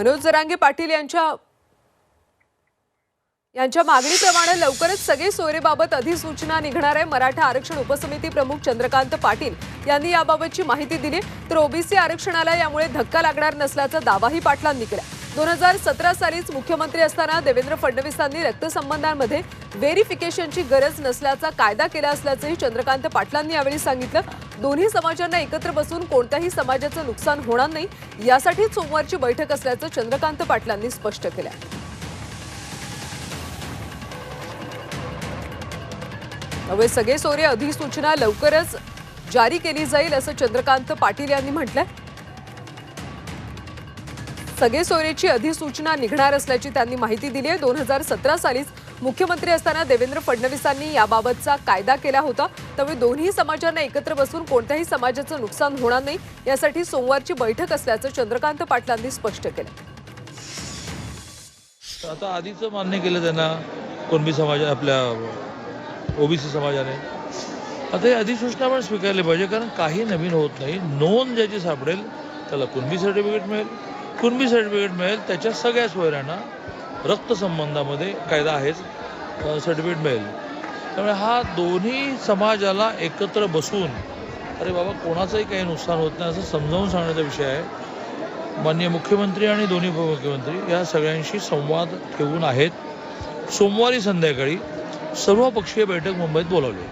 मनोज जरांगे पाटील यांच्या यांच्या मागणीप्रमाणे लवकरच सगळे सोयरेबाबत अधिसूचना निघणार आहे. मराठा आरक्षण उपसमिती प्रमुख चंद्रकांत पाटील यांनी याबाबतची माहिती दिली. तर ओबीसी आरक्षणाला यामुळे धक्का लागणार नसल्याचा दावाही पाटलांनी केला. दोन हजार सतरा सालीच मुख्यमंत्री असताना देवेंद्र फडणवीसांनी रक्तसंबंधांमध्ये व्हेरिफिकेशनची गरज नसल्याचा कायदा केला असल्याचंही चंद्रकांत पाटलांनी यावेळी सांगितलं. दोन्ही समाजांना एकत्र बसून कोणत्याही समाजाचं नुकसान होणार नाही यासाठीच सोमवारची बैठक असल्याचं चंद्रकांत पाटलांनी स्पष्ट केलं त्यामुळे सगळे सोरे अधिसूचना लवकरच जारी केली जाईल असं चंद्रकांत पाटील यांनी म्हटलंय. सगळे सोयरेची अधिसूचना निघणार असल्याची त्यांनी माहिती दिली आहे. दोन हजार सतरा सालीच मुख्यमंत्री असताना देवेंद्र फडणवीसांनी याबाबतचा कायदा केला होता. त्यामुळे दोन्ही समाजांना एकत्र बसून कोणत्याही समाजाचं नुकसान होणार नाही. यासाठी सोमवारची बैठक असल्याचं चंद्रकांत पाटलांनी स्पष्ट केलं. आता आधीचं मान्य केलं त्यांना कुणबी समाज आपल्या ओबीसी समाजाने. आता हे अधिसूचना पण स्वीकारली पाहिजे कारण काही नवीन होत नाही. नोंद ज्याची सापडेल त्याला कुणबी सर्टिफिकेट मिळेल. कुणबी सर्टिफिकेट मिळेल त्याच्या सगळ्या सोयऱ्यांना रक्तसंबंधामध्ये कायदा आहेच सर्टिफिकेट मिळेल. त्यामुळे हा दोन्ही समाजाला एकत्र बसून अरे बाबा कोणाचंही काही नुकसान होत नाही असं समजावून सांगण्याचा विषय आहे. माननीय मुख्यमंत्री आणि दोन्ही उपमुख्यमंत्री या सगळ्यांशी संवाद ठेवून आहेत. सोमवारी संध्याकाळी सर्वपक्षीय बैठक मुंबईत बोलावली.